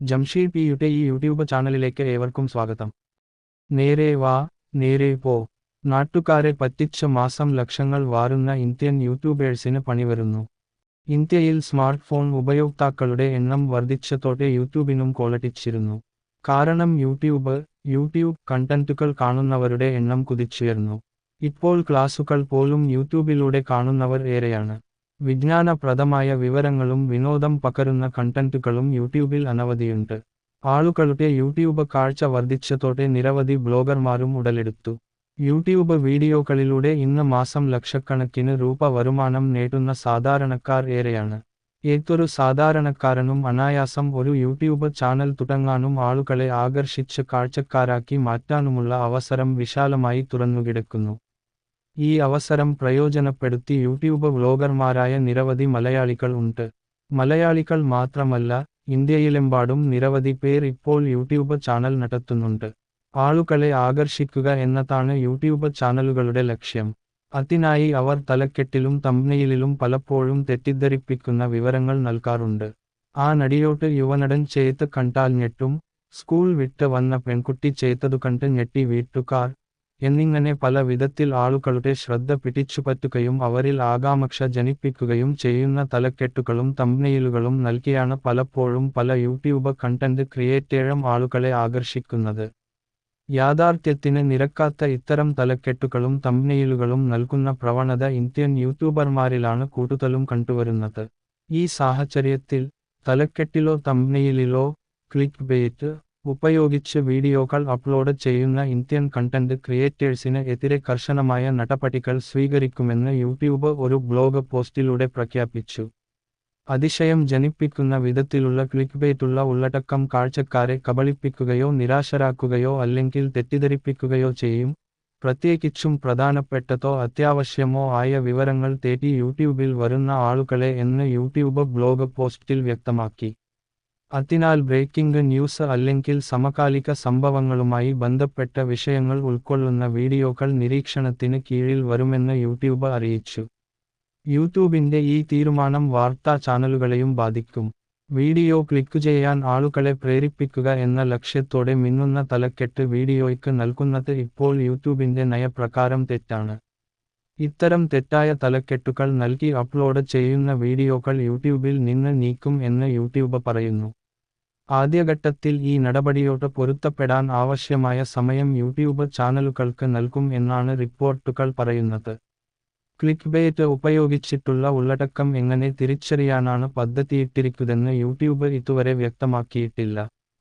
ജംഷീദ് പിയുടെ ഈ യൂട്യൂബ് ചാനലിലേക്ക് ഏവർക്കും സ്വാഗതം. നേരെ വാ നേരെ പോ. നാട്ടുകാരെ പറ്റിച്ച മാസം ലക്ഷങ്ങൾ വാരുന്ന ഇന്ത്യൻ യൂട്യൂബേഴ്സിന് പണിവരുന്നു ഇന്ത്യയിൽ സ്മാർട്ട് ഫോൺ ഉപയോക്താക്കളുടെ എണ്ണം വർദ്ധിച്ചതോടെ യൂട്യൂബിനും കോളടിച്ചിരുന്നു. കാരണം യൂട്യൂബ് യൂട്യൂബ് കണ്ടന്റുകൾ കാണുന്നവരുടെ എണ്ണം കുതിച്ചുയർന്നു. ഇപ്പോൾ ക്ലാസുകൾ പോലും യൂട്യൂബിലൂടെ കാണുന്നവർ ഏറെയാണ്. വിജ്ഞാനപ്രദമായ വിവരങ്ങളും വിനോദം പകരുന്ന കണ്ടന്റുകളും യൂട്യൂബിൽ അനവധിയുണ്ട്. ആളുകളുടെ യൂട്യൂബ് കാഴ്ച വർദ്ധിച്ചതോടെ നിരവധി ബ്ലോഗർമാരും ഉടലെടുത്തു. യൂട്യൂബ് വീഡിയോകളിലൂടെ ഇന്ന് മാസം ലക്ഷക്കണക്കിന് രൂപ വരുമാനം നേടുന്ന സാധാരണക്കാർ ഏറെയാണ്. ഏതൊരു സാധാരണക്കാരനും അനായാസം ഒരു യൂട്യൂബ് ചാനൽ തുടങ്ങാനും ആളുകളെ ആകർഷിച്ച് കാഴ്ചക്കാരാക്കി മാറ്റാനുമുള്ള അവസരം വിശാലമായി തുറന്നുകിടക്കുന്നു. ഈ അവസരം പ്രയോജനപ്പെടുത്തി യൂട്യൂബ് വ്ലോഗർമാരായ നിരവധി മലയാളികൾ ഉണ്ട്. മലയാളികൾ മാത്രമല്ല ഇന്ത്യയിലെമ്പാടും നിരവധി പേർ ഇപ്പോൾ യൂട്യൂബ് ചാനൽ നടത്തുന്നുണ്ട്. ആളുകളെ ആകർഷിക്കുക എന്നതാണ് യൂട്യൂബ് ചാനലുകളുടെ ലക്ഷ്യം. അതിനായി അവർ തലക്കെട്ടിലും തമ്പനയിലും പലപ്പോഴും തെറ്റിദ്ധരിപ്പിക്കുന്ന വിവരങ്ങൾ നൽകാറുണ്ട്. ആ നടിയോട്ട് യുവനടൻ ചേത്ത് കണ്ടാൽ ഞെട്ടും. സ്കൂൾ വിട്ട് വന്ന പെൺകുട്ടി ചേത്തതു കണ്ട് ഞെട്ടി വീട്ടുകാർ എന്നിങ്ങനെ പല വിധത്തിൽ ആളുകളുടെ ശ്രദ്ധ പിടിച്ചുപറ്റുകയും അവരിൽ ആകാംക്ഷ ജനിപ്പിക്കുകയും ചെയ്യുന്ന തലക്കെട്ടുകളും തമ്നയിലുകളും നൽകിയാണ് പലപ്പോഴും പല യൂട്യൂബ് കണ്ടന്റ് ക്രിയേറ്റേഴും ആളുകളെ ആകർഷിക്കുന്നത്. യാഥാർത്ഥ്യത്തിന് നിരക്കാത്ത ഇത്തരം തലക്കെട്ടുകളും തമ്നയിലുകളും നൽകുന്ന പ്രവണത ഇന്ത്യൻ യൂട്യൂബർമാരിലാണ് കൂടുതലും കണ്ടുവരുന്നത്. ഈ സാഹചര്യത്തിൽ തലക്കെട്ടിലോ തമ്നയിലിലോ ക്ലിക്ക് ബെയ്റ്റ് ഉപയോഗിച്ച് വീഡിയോകൾ അപ്ലോഡ് ചെയ്യുന്ന ഇന്ത്യൻ കണ്ടന്റ് ക്രിയേറ്റേഴ്സിന് എതിരെ കർശനമായ നടപടികൾ സ്വീകരിക്കുമെന്ന് യൂട്യൂബ് ഒരു ബ്ലോഗ് പോസ്റ്റിലൂടെ പ്രഖ്യാപിച്ചു. അതിശയം ജനിപ്പിക്കുന്ന വിധത്തിലുള്ള ക്ലിക്ബേറ്റുള്ള ഉള്ളടക്കം കാഴ്ചക്കാരെ കബളിപ്പിക്കുകയോ നിരാശരാക്കുകയോ അല്ലെങ്കിൽ തെറ്റിദ്ധരിപ്പിക്കുകയോ ചെയ്യും. പ്രത്യേകിച്ചും പ്രധാനപ്പെട്ടതോ അത്യാവശ്യമോ ആയ വിവരങ്ങൾ തേടി യൂട്യൂബിൽ വരുന്ന ആളുകളെ എന്ന് യൂട്യൂബ് ബ്ലോഗ് പോസ്റ്റിൽ വ്യക്തമാക്കി. അതിനാൽ ബ്രേക്കിംഗ് ന്യൂസ് അല്ലെങ്കിൽ സമകാലിക സംഭവങ്ങളുമായി ബന്ധപ്പെട്ട വിഷയങ്ങൾ ഉൾക്കൊള്ളുന്ന വീഡിയോകൾ നിരീക്ഷണത്തിന് കീഴിൽ വരുമെന്ന് യൂട്യൂബ് അറിയിച്ചു. യൂട്യൂബിന്റെ ഈ തീരുമാനം വാർത്താ ചാനലുകളെയും ബാധിക്കും. വീഡിയോ ക്ലിക്ക് ചെയ്യാൻ ആളുകളെ പ്രേരിപ്പിക്കുക എന്ന ലക്ഷ്യത്തോടെ മിന്നുന്ന തലക്കെട്ട് വീഡിയോയ്ക്ക് നൽകുന്നത് ഇപ്പോൾ യൂട്യൂബിന്റെ നയപ്രകാരം തെറ്റാണ്. ഇത്തരം തെറ്റായ തലക്കെട്ടുകൾ നൽകി അപ്ലോഡ് ചെയ്യുന്ന വീഡിയോകൾ യൂട്യൂബിൽ നിന്ന് നീക്കും എന്ന് യൂട്യൂബ് പറയുന്നു. ആദ്യഘട്ടത്തിൽ ഈ നടപടിയോട് പൊരുത്തപ്പെടാൻ ആവശ്യമായ സമയം യൂട്യൂബ് ചാനലുകൾക്ക് നൽകും എന്നാണ് റിപ്പോർട്ടുകൾ പറയുന്നത്. ക്ലിക്ക് ബേറ്റ് ഉപയോഗിച്ചിട്ടുള്ള ഉള്ളടക്കം എങ്ങനെ തിരിച്ചറിയാനാണ് പദ്ധതിയിട്ടിരിക്കുന്നതെന്ന് യൂട്യൂബ് ഇതുവരെ വ്യക്തമാക്കിയിട്ടില്ല.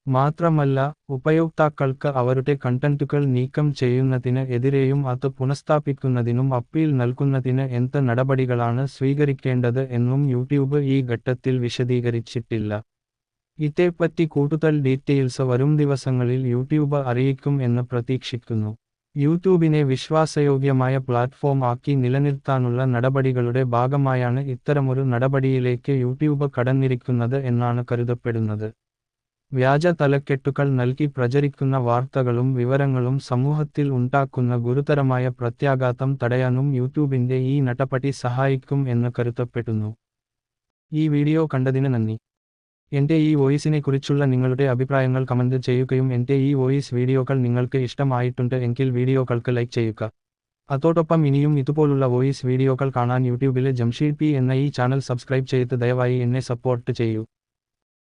മാത്രമല്ല ഉപയോക്താക്കൾക്ക് അവരുടെ കണ്ടന്റുകൾ നീക്കം ചെയ്യുന്നതിന് എതിരെയും അത് പുനഃസ്ഥാപിക്കുന്നതിനും അപ്പീൽ നൽകുന്നതിന് എന്ത് നടപടികളാണ് സ്വീകരിക്കേണ്ടത് എന്നും യൂട്യൂബ് ഈ ഘട്ടത്തിൽ വിശദീകരിച്ചിട്ടില്ല. ഇതേപ്പറ്റി കൂടുതൽ ഡീറ്റെയിൽസ് വരും ദിവസങ്ങളിൽ യൂട്യൂബ് അറിയിക്കും എന്ന് പ്രതീക്ഷിക്കുന്നു. യൂട്യൂബിനെ വിശ്വാസയോഗ്യമായ പ്ലാറ്റ്ഫോം ആക്കി നിലനിർത്താനുള്ള നടപടികളുടെ ഭാഗമായാണ് ഇത്തരമൊരു നടപടിയിലേക്ക് യൂട്യൂബ് കടന്നിരിക്കുന്നത് എന്നാണ് കരുതപ്പെടുന്നത്. വ്യാജ തലക്കെട്ടുകൾ നൽകി പ്രചരിക്കുന്ന വാർത്തകളും വിവരങ്ങളും സമൂഹത്തിൽ ഉണ്ടാക്കുന്ന ഗുരുതരമായ പ്രത്യാഘാതം തടയാനും യൂട്യൂബിന്റെ ഈ നടപടി സഹായിക്കും എന്ന് കരുതപ്പെടുന്നു. ഈ വീഡിയോ കണ്ടതിന് നന്ദി. എന്റെ ഈ വോയിസിനെ കുറിച്ചുള്ള നിങ്ങളുടെ അഭിപ്രായങ്ങൾ കമന്റ് ചെയ്യുകയും എന്റെ ഈ വോയിസ് വീഡിയോകൾ നിങ്ങൾക്ക് ഇഷ്ടമായിട്ടുണ്ട് എങ്കിൽ വീഡിയോകൾക്ക് ലൈക്ക് ചെയ്യുക. അതോടൊപ്പം ഇനിയും ഇതുപോലുള്ള വോയിസ് വീഡിയോകൾ കാണാൻ യൂട്യൂബിലെ ജംഷീഡ് പി എന്ന ഈ ചാനൽ സബ്സ്ക്രൈബ് ചെയ്ത് ദയവായി എന്നെ സപ്പോർട്ട് ചെയ്യൂ.